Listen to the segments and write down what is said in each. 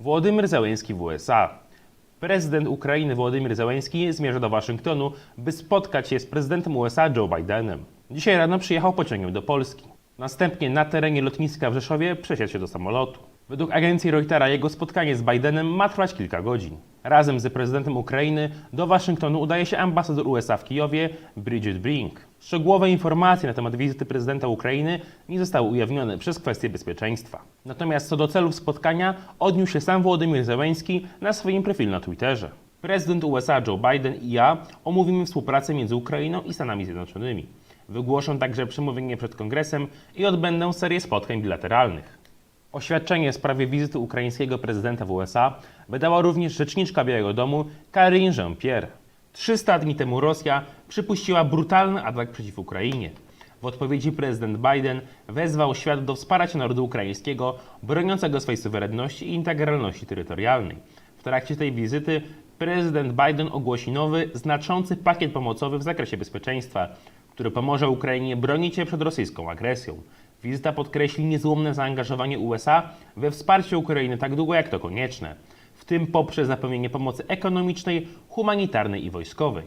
Włodymyr Zełenski w USA. Prezydent Ukrainy Włodymyr Zełenski zmierza do Waszyngtonu, by spotkać się z prezydentem USA Joe Bidenem. Dzisiaj rano przyjechał pociągiem do Polski. Następnie na terenie lotniska w Rzeszowie przesiadł się do samolotu. Według agencji Reutera jego spotkanie z Bidenem ma trwać kilka godzin. Razem z prezydentem Ukrainy do Waszyngtonu udaje się ambasador USA w Kijowie Bridget Brink. Szczegółowe informacje na temat wizyty prezydenta Ukrainy nie zostały ujawnione przez kwestie bezpieczeństwa. Natomiast co do celów spotkania odniósł się sam Włodymyr Zełenski na swoim profilu na Twitterze. Prezydent USA Joe Biden i ja omówimy współpracę między Ukrainą i Stanami Zjednoczonymi. Wygłoszę także przemówienie przed Kongresem i odbędę serię spotkań bilateralnych. Oświadczenie w sprawie wizyty ukraińskiego prezydenta w USA wydała również rzeczniczka Białego Domu Karine Jean-Pierre. 300 dni temu Rosja przypuściła brutalny atak przeciw Ukrainie. W odpowiedzi prezydent Biden wezwał świat do wsparcia narodu ukraińskiego broniącego swej suwerenności i integralności terytorialnej. W trakcie tej wizyty prezydent Biden ogłosi nowy, znaczący pakiet pomocowy w zakresie bezpieczeństwa, który pomoże Ukrainie bronić się przed rosyjską agresją. Wizyta podkreśli niezłomne zaangażowanie USA we wsparcie Ukrainy tak długo jak to konieczne, w tym poprzez zapewnienie pomocy ekonomicznej, humanitarnej i wojskowej.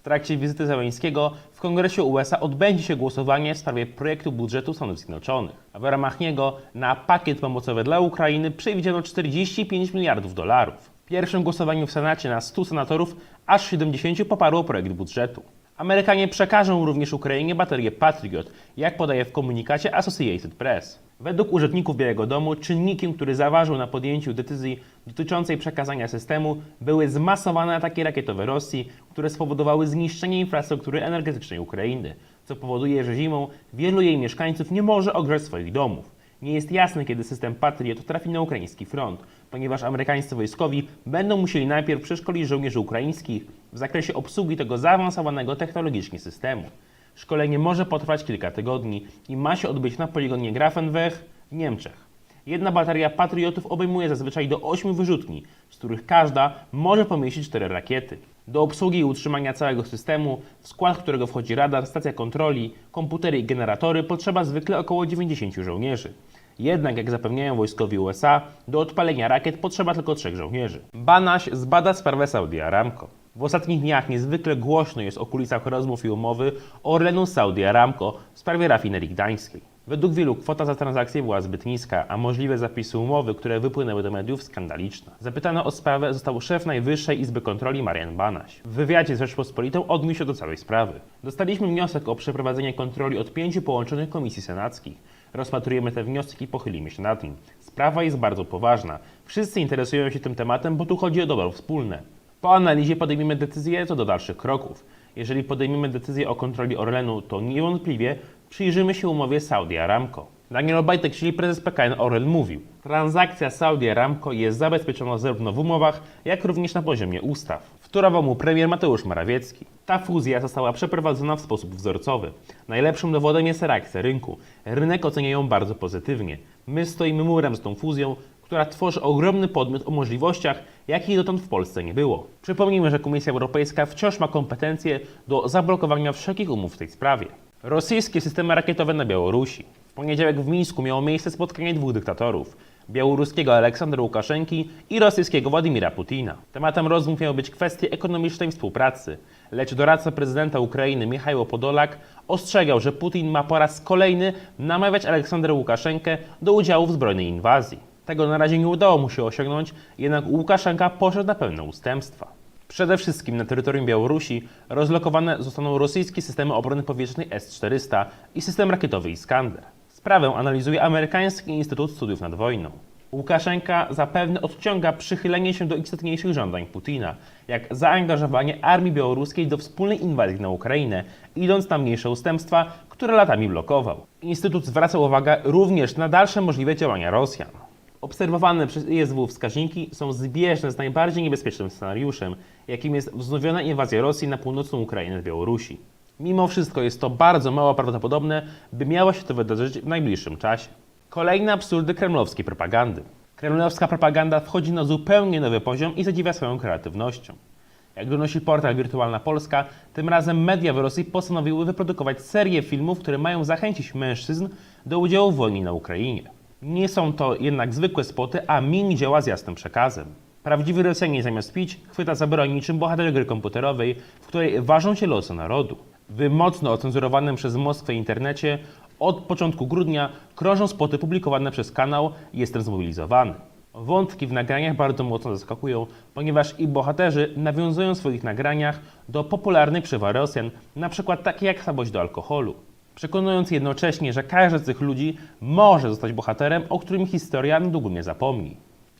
W trakcie wizyty Zeleńskiego w Kongresie USA odbędzie się głosowanie w sprawie projektu budżetu Stanów Zjednoczonych. A w ramach niego na pakiet pomocowy dla Ukrainy przewidziano 45 miliardów dolarów. W pierwszym głosowaniu w Senacie na 100 senatorów aż 70 poparło projekt budżetu. Amerykanie przekażą również Ukrainie baterię Patriot, jak podaje w komunikacie Associated Press. Według urzędników Białego Domu czynnikiem, który zaważył na podjęciu decyzji dotyczącej przekazania systemu, były zmasowane ataki rakietowe Rosji, które spowodowały zniszczenie infrastruktury energetycznej Ukrainy, co powoduje, że zimą wielu jej mieszkańców nie może ogrzać swoich domów. Nie jest jasne, kiedy system Patriot trafi na ukraiński front, ponieważ amerykańscy wojskowi będą musieli najpierw przeszkolić żołnierzy ukraińskich w zakresie obsługi tego zaawansowanego technologicznie systemu. Szkolenie może potrwać kilka tygodni i ma się odbyć na poligonie Grafenwech w Niemczech. Jedna bateria Patriotów obejmuje zazwyczaj do 8 wyrzutni, z których każda może pomieścić 4 rakiety. Do obsługi i utrzymania całego systemu, w skład którego wchodzi radar, stacja kontroli, komputery i generatory, potrzeba zwykle około 90 żołnierzy. Jednak, jak zapewniają wojskowi USA, do odpalenia rakiet potrzeba tylko trzech żołnierzy. Banaś zbada sprawę Saudi Aramco. W ostatnich dniach niezwykle głośno jest o kulisach rozmów i umowy Orlenu Saudi Aramco w sprawie rafinerii gdańskiej. Według wielu kwota za transakcję była zbyt niska, a możliwe zapisy umowy, które wypłynęły do mediów, skandaliczne. Zapytany o sprawę został szef Najwyższej Izby Kontroli Marian Banaś. W wywiadzie z Rzeczpospolitą odniósł się do całej sprawy. Dostaliśmy wniosek o przeprowadzenie kontroli od pięciu połączonych komisji senackich. Rozpatrujemy te wnioski i pochylimy się nad nim. Sprawa jest bardzo poważna. Wszyscy interesują się tym tematem, bo tu chodzi o dobro wspólne. Po analizie podejmiemy decyzję co do dalszych kroków. Jeżeli podejmiemy decyzję o kontroli Orlenu, to niewątpliwie przyjrzymy się umowie Saudi Aramco. Daniel Obajtek, czyli prezes PKN Orlen mówił, transakcja Saudi Aramco jest zabezpieczona zarówno w umowach, jak również na poziomie ustaw. Wtórował mu premier Mateusz Morawiecki. Ta fuzja została przeprowadzona w sposób wzorcowy. Najlepszym dowodem jest reakcja rynku. Rynek ocenia ją bardzo pozytywnie. My stoimy murem z tą fuzją, która tworzy ogromny podmiot o możliwościach, jakich dotąd w Polsce nie było. Przypomnijmy, że Komisja Europejska wciąż ma kompetencje do zablokowania wszelkich umów w tej sprawie. Rosyjskie systemy rakietowe na Białorusi. W poniedziałek w Mińsku miało miejsce spotkanie dwóch dyktatorów. Białoruskiego Aleksandra Łukaszenki i rosyjskiego Władimira Putina. Tematem rozmów miały być kwestie ekonomicznej współpracy, lecz doradca prezydenta Ukrainy Michał Podolak ostrzegał, że Putin ma po raz kolejny namawiać Aleksandrę Łukaszenkę do udziału w zbrojnej inwazji. Tego na razie nie udało mu się osiągnąć, jednak Łukaszenka poszedł na pewne ustępstwa. Przede wszystkim na terytorium Białorusi rozlokowane zostaną rosyjskie systemy obrony powietrznej S-400 i system rakietowy Iskander. Sprawę analizuje Amerykański Instytut Studiów nad Wojną. Łukaszenka zapewne odciąga przychylenie się do istotniejszych żądań Putina, jak zaangażowanie armii białoruskiej do wspólnej inwazji na Ukrainę, idąc na mniejsze ustępstwa, które latami blokował. Instytut zwraca uwagę również na dalsze możliwe działania Rosjan. Obserwowane przez ISW wskaźniki są zbieżne z najbardziej niebezpiecznym scenariuszem, jakim jest wznowiona inwazja Rosji na północną Ukrainę z Białorusi. Mimo wszystko jest to bardzo mało prawdopodobne, by miało się to wydarzyć w najbliższym czasie. Kolejne absurdy kremlowskiej propagandy. Kremlowska propaganda wchodzi na zupełnie nowy poziom i zadziwia swoją kreatywnością. Jak donosi portal Wirtualna Polska, tym razem media w Rosji postanowiły wyprodukować serię filmów, które mają zachęcić mężczyzn do udziału w wojnie na Ukrainie. Nie są to jednak zwykłe spoty, a mini dzieła z jasnym przekazem. Prawdziwy Rosjanin zamiast pić, chwyta za broń niczym bohater gry komputerowej, w której ważą się losy narodu. W mocno ocenzurowanym przez Moskwę internecie od początku grudnia krążą spoty publikowane przez kanał Jestem Zmobilizowany. Wątki w nagraniach bardzo mocno zaskakują, ponieważ ich bohaterzy nawiązują w swoich nagraniach do popularnej przewary Rosjan, przykład takie jak słabość do alkoholu. Przekonując jednocześnie, że każdy z tych ludzi może zostać bohaterem, o którym historia długo nie zapomni.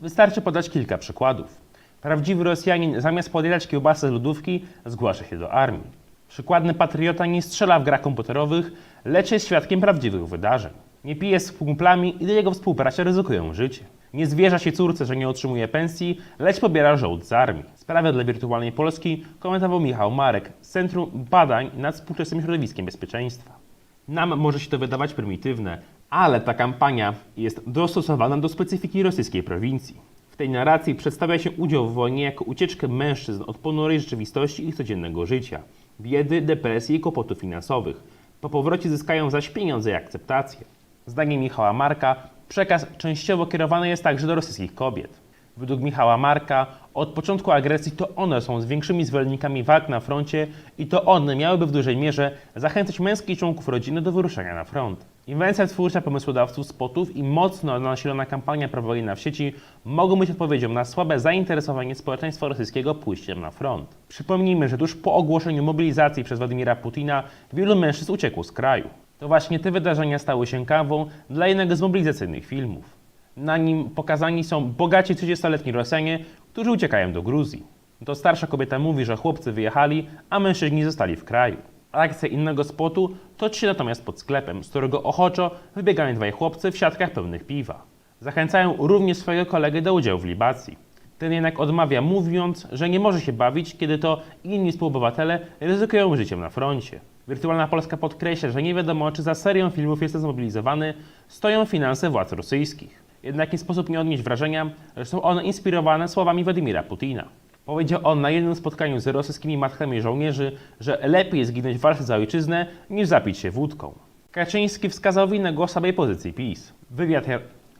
Wystarczy podać kilka przykładów. Prawdziwy Rosjanin zamiast podjadać kiełbasę z lodówki zgłasza się do armii. Przykładny patriota nie strzela w grach komputerowych, lecz jest świadkiem prawdziwych wydarzeń. Nie pije z kumplami, gdy jego współbracia ryzykują życie. Nie zwierza się córce, że nie otrzymuje pensji, lecz pobiera żołd z armii. Sprawę dla wirtualnej Polski komentował Michał Marek z Centrum Badań nad Współczesnym Środowiskiem Bezpieczeństwa. Nam może się to wydawać prymitywne, ale ta kampania jest dostosowana do specyfiki rosyjskiej prowincji. W tej narracji przedstawia się udział w wojnie jako ucieczkę mężczyzn od ponurej rzeczywistości ich codziennego życia, biedy, depresji i kłopotów finansowych. Po powrocie zyskają zaś pieniądze i akceptację. Zdaniem Michała Marka przekaz częściowo kierowany jest także do rosyjskich kobiet. Według Michała Marka od początku agresji to one są z większymi zwolennikami walk na froncie i to one miałyby w dużej mierze zachęcać męskich członków rodziny do wyruszania na front. Inwencja twórcza pomysłodawców spotów i mocno nasilona kampania prowojenna w sieci mogą być odpowiedzią na słabe zainteresowanie społeczeństwa rosyjskiego pójściem na front. Przypomnijmy, że tuż po ogłoszeniu mobilizacji przez Władimira Putina wielu mężczyzn uciekło z kraju. To właśnie te wydarzenia stały się kawą dla jednego z mobilizacyjnych filmów. Na nim pokazani są bogaci 30-letni Rosjanie, którzy uciekają do Gruzji. To starsza kobieta mówi, że chłopcy wyjechali, a mężczyźni zostali w kraju. Akcja innego spotu toczy się natomiast pod sklepem, z którego ochoczo wybiegają dwaj chłopcy w siatkach pełnych piwa. Zachęcają również swojego kolegę do udziału w libacji. Ten jednak odmawia, mówiąc, że nie może się bawić, kiedy to inni współobywatele ryzykują życiem na froncie. Wirtualna Polska podkreśla, że nie wiadomo, czy za serią filmów jest zmobilizowany, stoją finanse władz rosyjskich. Jednak nie sposób nie odnieść wrażenia, że są one inspirowane słowami Władimira Putina. Powiedział on na jednym spotkaniu z rosyjskimi matkami żołnierzy, że lepiej zginąć w walce za ojczyznę, niż zapić się wódką. Kaczyński wskazał winnego samej pozycji PiS. Wywiad,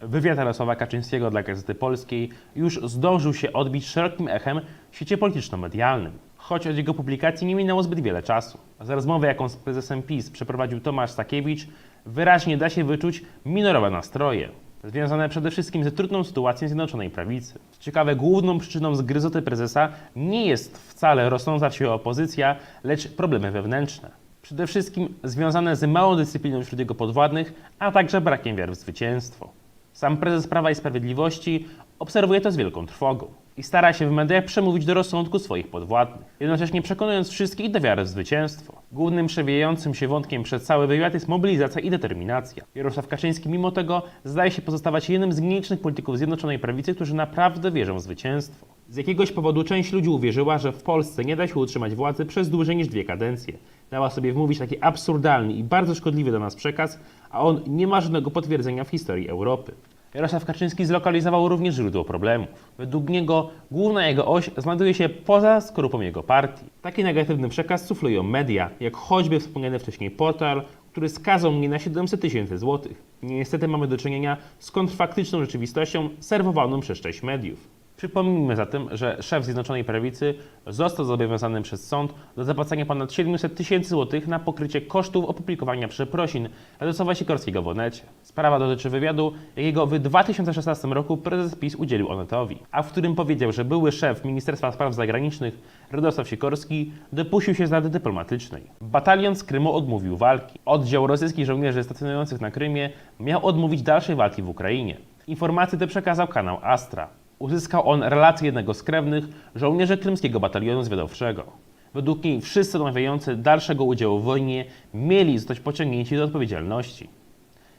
wywiad Jarosława Kaczyńskiego dla Gazety Polskiej już zdążył się odbić szerokim echem w świecie polityczno-medialnym. Choć od jego publikacji nie minęło zbyt wiele czasu. Z rozmowy, jaką z prezesem PiS przeprowadził Tomasz Stakiewicz, wyraźnie da się wyczuć minorowe nastroje związane przede wszystkim ze trudną sytuacją Zjednoczonej Prawicy. Ciekawe, główną przyczyną zgryzoty prezesa nie jest wcale rosnąca w siłę opozycja, lecz problemy wewnętrzne. Przede wszystkim związane z małą dyscypliną wśród jego podwładnych, a także brakiem wiary w zwycięstwo. Sam prezes Prawa i Sprawiedliwości obserwuje to z wielką trwogą i stara się w mediach przemówić do rozsądku swoich podwładnych, jednocześnie przekonując wszystkich do wiary w zwycięstwo. Głównym przewijającym się wątkiem przez cały wywiad jest mobilizacja i determinacja. Jarosław Kaczyński mimo tego zdaje się pozostawać jednym z nielicznych polityków Zjednoczonej Prawicy, którzy naprawdę wierzą w zwycięstwo. Z jakiegoś powodu część ludzi uwierzyła, że w Polsce nie da się utrzymać władzy przez dłużej niż dwie kadencje. Dała sobie wmówić taki absurdalny i bardzo szkodliwy dla nas przekaz, a on nie ma żadnego potwierdzenia w historii Europy. Jarosław Kaczyński zlokalizował również źródło problemów. Według niego główna jego oś znajduje się poza skorupą jego partii. Taki negatywny przekaz suflują media, jak choćby wspomniany wcześniej portal, który skazał mnie na 700 tysięcy złotych. Niestety mamy do czynienia z kontrfaktyczną rzeczywistością serwowaną przez część mediów. Przypomnijmy zatem, że szef Zjednoczonej Prawicy został zobowiązany przez sąd do zapłacenia ponad 700 tysięcy złotych na pokrycie kosztów opublikowania przeprosin Radosława Sikorskiego w Onecie. Sprawa dotyczy wywiadu, jakiego w 2016 roku prezes PiS udzielił Onetowi, a w którym powiedział, że były szef Ministerstwa Spraw Zagranicznych Radosław Sikorski dopuścił się zdrady dyplomatycznej. Batalion z Krymu odmówił walki. Oddział rosyjskich żołnierzy stacjonujących na Krymie miał odmówić dalszej walki w Ukrainie. Informacje te przekazał kanał Astra. Uzyskał on relację jednego z krewnych, żołnierzy krymskiego batalionu zwiadowczego. Według niej wszyscy odmawiający dalszego udziału w wojnie mieli zostać pociągnięci do odpowiedzialności.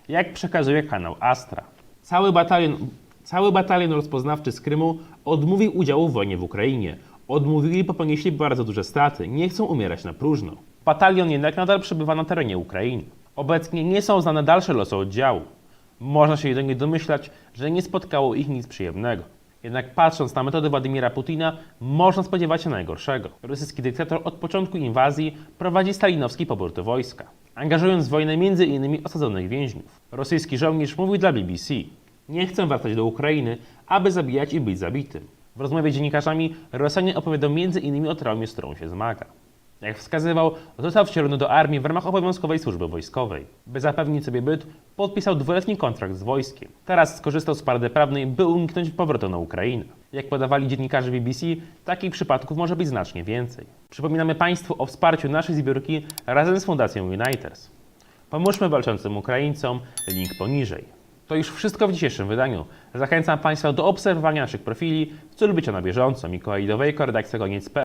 Jak przekazuje kanał Astra. Cały batalion, cały batalion rozpoznawczy z Krymu odmówił udziału w wojnie w Ukrainie. Odmówili, ponieśli bardzo duże straty. Nie chcą umierać na próżno. Batalion jednak nadal przebywa na terenie Ukrainy. Obecnie nie są znane dalsze losy oddziału. Można się jedynie domyślać, że nie spotkało ich nic przyjemnego. Jednak patrząc na metody Władimira Putina, można spodziewać się najgorszego. Rosyjski dyktator od początku inwazji prowadzi stalinowski pobór do wojska, angażując w wojnę m.in. osadzonych więźniów. Rosyjski żołnierz mówił dla BBC: Nie chcę wracać do Ukrainy, aby zabijać i być zabitym. W rozmowie z dziennikarzami Rosjanin opowiadał m.in. o traumie, z którą się zmaga. Jak wskazywał, został wcielony do armii w ramach obowiązkowej służby wojskowej. By zapewnić sobie byt, podpisał dwuletni kontrakt z wojskiem. Teraz skorzystał z parady prawnej, by uniknąć powrotu na Ukrainę. Jak podawali dziennikarze BBC, takich przypadków może być znacznie więcej. Przypominamy Państwu o wsparciu naszej zbiórki razem z Fundacją Uniters. Pomóżmy walczącym Ukraińcom, link poniżej. To już wszystko w dzisiejszym wydaniu. Zachęcam Państwa do obserwowania naszych profili w celu bycia na bieżąco. Mikołaj Dowejko, redakcja koniec.pl